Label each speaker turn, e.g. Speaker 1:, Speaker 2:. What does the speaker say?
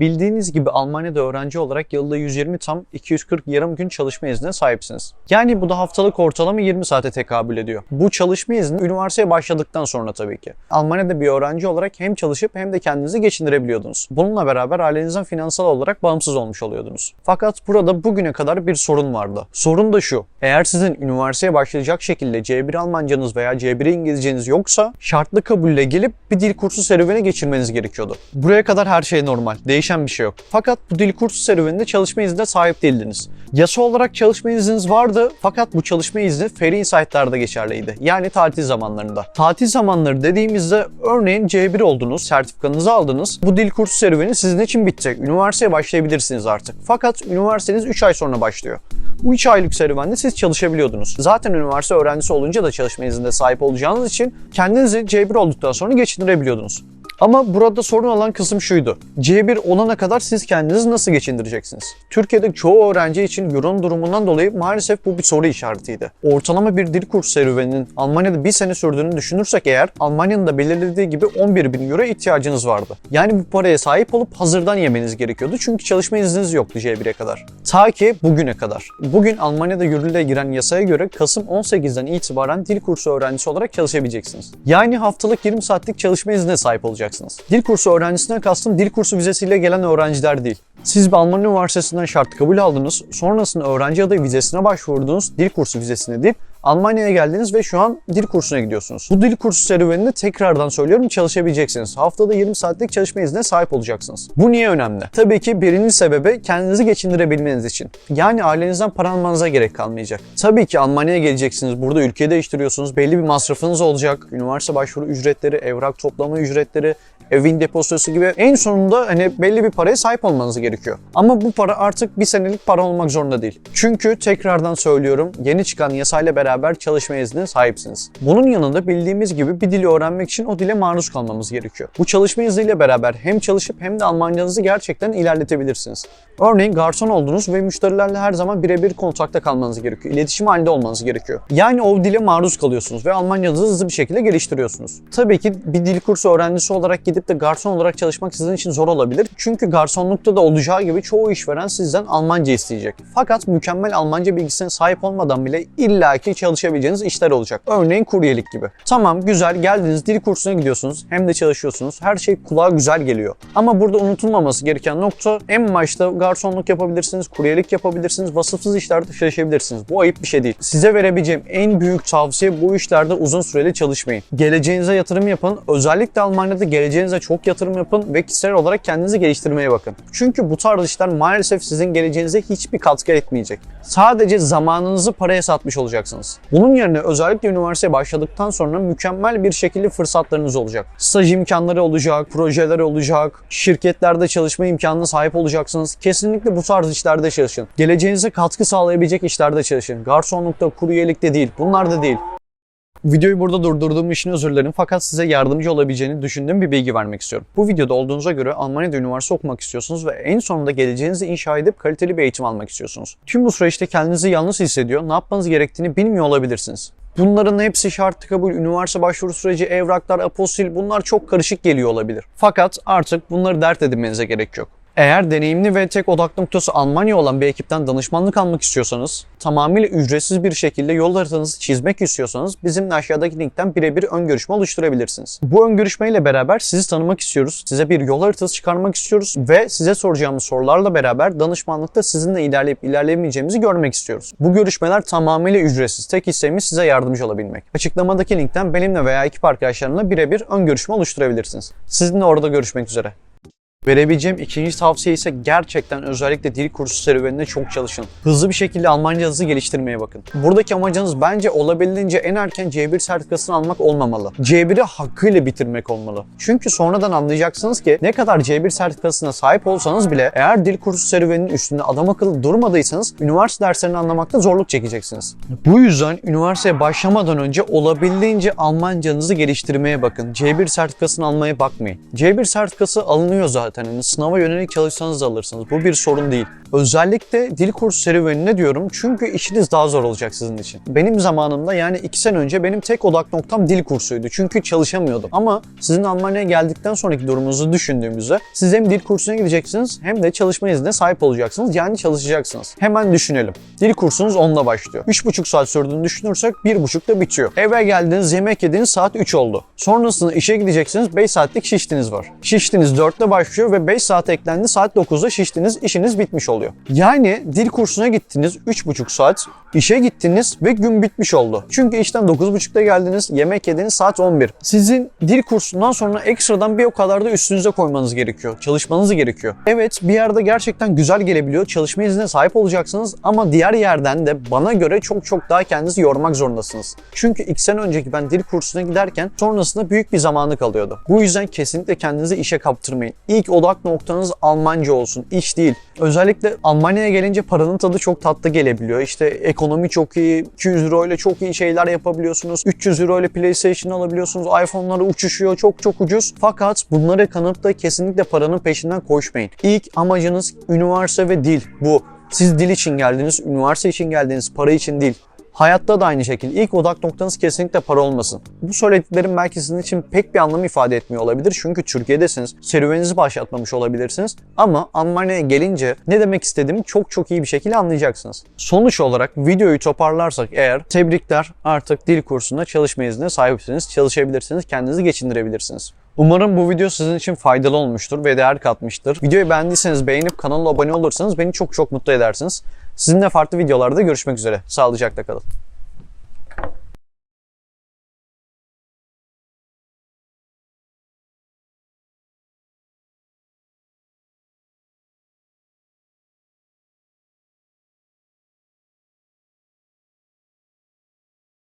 Speaker 1: Bildiğiniz gibi Almanya'da öğrenci olarak yılda 120 tam 240 yarım gün çalışma iznine sahipsiniz. Yani bu da haftalık ortalama 20 saate tekabül ediyor. Bu çalışma izni üniversiteye başladıktan sonra tabii ki. Almanya'da bir öğrenci olarak hem çalışıp hem de kendinizi geçindirebiliyordunuz. Bununla beraber ailenizden finansal olarak bağımsız olmuş oluyordunuz. Fakat burada bugüne kadar bir sorun vardı. Sorun da şu. Eğer sizin üniversiteye başlayacak şekilde C1 Almancanız veya C1 İngilizceniz yoksa şartlı kabulle gelip bir dil kursu serüveni geçirmeniz gerekiyordu. Buraya kadar her şey normal. Değişen bir şey yok. Fakat bu dil kursu serüveninde çalışma iznine sahip değildiniz. Yasa olarak çalışma izniniz vardı fakat bu çalışma izni free site'larda geçerliydi. Yani tatil zamanlarında. Tatil zamanları dediğimizde örneğin C1 oldunuz, sertifikanızı aldınız. Bu dil kursu serüveni sizin için bitti. Üniversiteye başlayabilirsiniz artık. Fakat üniversiteniz 3 ay sonra başlıyor. Bu 3 aylık serüvende siz çalışabiliyordunuz. Zaten üniversite öğrencisi olunca da çalışma iznine sahip olacağınız için kendinizi C1 olduktan sonra geçindirebiliyordunuz. Ama burada sorun olan kısım şuydu. C1 olana kadar siz kendinizi nasıl geçindireceksiniz? Türkiye'de çoğu öğrenci için Euro'nun durumundan dolayı maalesef bu bir soru işaretiydi. Ortalama bir dil kursu serüveninin Almanya'da bir sene sürdüğünü düşünürsek eğer Almanya'nın da belirlediği gibi 11 bin Euro ihtiyacınız vardı. Yani bu paraya sahip olup hazırdan yemeniz gerekiyordu çünkü çalışma izniniz yoktu C1'e kadar. Ta ki bugüne kadar. Bugün Almanya'da yürürlüğe giren yasaya göre Kasım 18'den itibaren dil kursu öğrencisi olarak çalışabileceksiniz. Yani haftalık 20 saatlik çalışma iznine sahip olacaksınız. Dil kursu öğrencisinden kastım dil kursu vizesiyle gelen öğrenciler değil. Siz bir Alman üniversitesinden şart kabul aldınız, sonrasında öğrenci adayı vizesine başvurdunuz, dil kursu vizesine değil, Almanya'ya geldiniz ve şu an dil kursuna gidiyorsunuz. Bu dil kursu serüveninde tekrardan söylüyorum çalışabileceksiniz. Haftada 20 saatlik çalışma iznine sahip olacaksınız. Bu niye önemli? Tabii ki birinci sebebi kendinizi geçindirebilmeniz için. Yani ailenizden para almanıza gerek kalmayacak. Tabii ki Almanya'ya geleceksiniz. Burada ülke değiştiriyorsunuz. Belli bir masrafınız olacak. Üniversite başvuru ücretleri, evrak toplama ücretleri, evin depozitosu gibi en sonunda hani belli bir paraya sahip olmanız gerekiyor. Ama bu para artık bir senelik para olmak zorunda değil. Çünkü tekrardan söylüyorum yeni çıkan yasayla beraber çalışma iznine sahipsiniz. Bunun yanında bildiğimiz gibi bir dili öğrenmek için o dile maruz kalmamız gerekiyor. Bu çalışma izniyle beraber hem çalışıp hem de Almancanızı gerçekten ilerletebilirsiniz. Örneğin garson oldunuz ve müşterilerle her zaman birebir kontakta kalmanız gerekiyor. İletişim halinde olmanız gerekiyor. Yani o dile maruz kalıyorsunuz ve Almancanızı hızlı bir şekilde geliştiriyorsunuz. Tabii ki bir dil kursu öğrencisi olarak gidip de garson olarak çalışmak sizin için zor olabilir. Çünkü garsonlukta da olacağı gibi çoğu işveren sizden Almanca isteyecek. Fakat mükemmel Almanca bilgisine sahip olmadan bile illaki çalışabileceğiniz işler olacak. Örneğin kuryelik gibi. Tamam güzel geldiniz dil kursuna gidiyorsunuz hem de çalışıyorsunuz. Her şey kulağa güzel geliyor. Ama burada unutulmaması gereken nokta en başta garsonluk yapabilirsiniz, kuryelik yapabilirsiniz, vasıfsız işlerde çalışabilirsiniz. Bu ayıp bir şey değil. Size verebileceğim en büyük tavsiye bu işlerde uzun süreli çalışmayın. Geleceğinize yatırım yapın. Özellikle Almanya'da geleceğinize çok yatırım yapın ve kişisel olarak kendinizi geliştirmeye bakın. Çünkü bu tarz işler maalesef sizin geleceğinize hiçbir katkı etmeyecek. Sadece zamanınızı paraya satmış olacaksınız. Bunun yerine özellikle üniversiteye başladıktan sonra mükemmel bir şekilde fırsatlarınız olacak. Staj imkanları olacak, projeler olacak, şirketlerde çalışma imkanına sahip olacaksınız. Kesinlikle bu tarz işlerde çalışın. Geleceğinize katkı sağlayabilecek işlerde çalışın. Garsonlukta, kuryelikte değil. Bunlar da değil. Videoyu burada durdurduğum için özür dilerim fakat size yardımcı olabileceğini düşündüğüm bir bilgi vermek istiyorum. Bu videoda olduğunuza göre Almanya'da üniversite okumak istiyorsunuz ve en sonunda geleceğinizi inşa edip kaliteli bir eğitim almak istiyorsunuz. Tüm bu süreçte kendinizi yalnız hissediyor, ne yapmanız gerektiğini bilmiyor olabilirsiniz. Bunların hepsi şartlı kabul, üniversite başvuru süreci, evraklar, apostil bunlar çok karışık geliyor olabilir. Fakat artık bunları dert edinmenize gerek yok. Eğer deneyimli ve tek odak noktası Almanya olan bir ekipten danışmanlık almak istiyorsanız, tamamıyla ücretsiz bir şekilde yol haritanızı çizmek istiyorsanız bizimle aşağıdaki linkten birebir ön görüşme oluşturabilirsiniz. Bu ön görüşmeyle beraber sizi tanımak istiyoruz, size bir yol haritası çıkarmak istiyoruz ve size soracağımız sorularla beraber danışmanlıkta sizinle ilerleyip ilerleyemeyeceğimizi görmek istiyoruz. Bu görüşmeler tamamıyla ücretsiz. Tek isteğimiz size yardımcı olabilmek. Açıklamadaki linkten benimle veya ekip arkadaşlarımla birebir ön görüşme oluşturabilirsiniz. Sizinle orada görüşmek üzere. Verebileceğim ikinci tavsiye ise gerçekten özellikle dil kursu serüveninde çok çalışın. Hızlı bir şekilde Almancanızı geliştirmeye bakın. Buradaki amacınız bence olabildiğince en erken C1 sertifikasını almak olmamalı. C1'i hakkıyla bitirmek olmalı. Çünkü sonradan anlayacaksınız ki ne kadar C1 sertifikasına sahip olsanız bile eğer dil kursu serüveninin üstünde adam akıllı durmadıysanız üniversite derslerini anlamakta zorluk çekeceksiniz. Bu yüzden üniversiteye başlamadan önce olabildiğince Almancanızı geliştirmeye bakın. C1 sertifikasını almaya bakmayın. C1 sertifikası alınıyor zaten. Yani sınava yönelik çalışsanız da alırsınız. Bu bir sorun değil. Özellikle dil kursu serüvenine diyorum çünkü işiniz daha zor olacak sizin için. Benim zamanımda yani 2 sene önce benim tek odak noktam dil kursuydu. Çünkü çalışamıyordum. Ama sizin Almanya'ya geldikten sonraki durumunuzu düşündüğümüzde siz hem dil kursuna gideceksiniz hem de çalışma iznine sahip olacaksınız. Yani çalışacaksınız. Hemen düşünelim. Dil kursunuz 10'da başlıyor. 3,5 saat sürdüğünü düşünürsek 1,5'da bitiyor. Eve geldiniz, yemek yediniz saat 3 oldu. Sonrasında işe gideceksiniz 5 saatlik şiştiniz var. Şiştiniz 4'te başlıyor ve 5 saat eklendi saat 9'da şiştiniz işiniz bitmiş oluyor. Yani dil kursuna gittiniz 3,5 saat, işe gittiniz ve gün bitmiş oldu. Çünkü işten 9.30'da geldiniz, yemek yediniz saat 11. Sizin dil kursundan sonra ekstradan bir o kadar da üstünüze koymanız gerekiyor. Çalışmanız gerekiyor. Evet bir yerde gerçekten güzel gelebiliyor. Çalışma iznine sahip olacaksınız ama diğer yerden de bana göre çok çok daha kendinizi yormak zorundasınız. Çünkü iki sene önceki ben dil kursuna giderken sonrasında büyük bir zamanı kalıyordu. Bu yüzden kesinlikle kendinizi işe kaptırmayın. İlk odak noktanız Almanca olsun, iş değil. Özellikle Almanya'ya gelince paranın tadı çok tatlı gelebiliyor. İşte ekonomi çok iyi, 200 euro ile çok iyi şeyler yapabiliyorsunuz. 300 euro ile PlayStation alabiliyorsunuz. iPhone'ları uçuşuyor, çok çok ucuz. Fakat bunları kanıtla kesinlikle paranın peşinden koşmayın. İlk amacınız üniversite ve dil. Bu. Siz dil için geldiniz, üniversite için geldiniz, para için değil. Hayatta da aynı şekilde ilk odak noktanız kesinlikle para olmasın. Bu söylediklerim belki sizin için pek bir anlam ifade etmiyor olabilir. Çünkü Türkiye'desiniz. Serüveninizi başlatmamış olabilirsiniz. Ama Almanya'ya gelince ne demek istediğimi çok çok iyi bir şekilde anlayacaksınız. Sonuç olarak videoyu toparlarsak eğer tebrikler artık dil kursunda çalışma iznine sahipsiniz. Çalışabilirsiniz, kendinizi geçindirebilirsiniz. Umarım bu video sizin için faydalı olmuştur ve değer katmıştır. Videoyu beğendiyseniz beğenip kanala abone olursanız beni çok çok mutlu edersiniz. Sizinle farklı videolarda görüşmek üzere. Sağlıcakla kalın.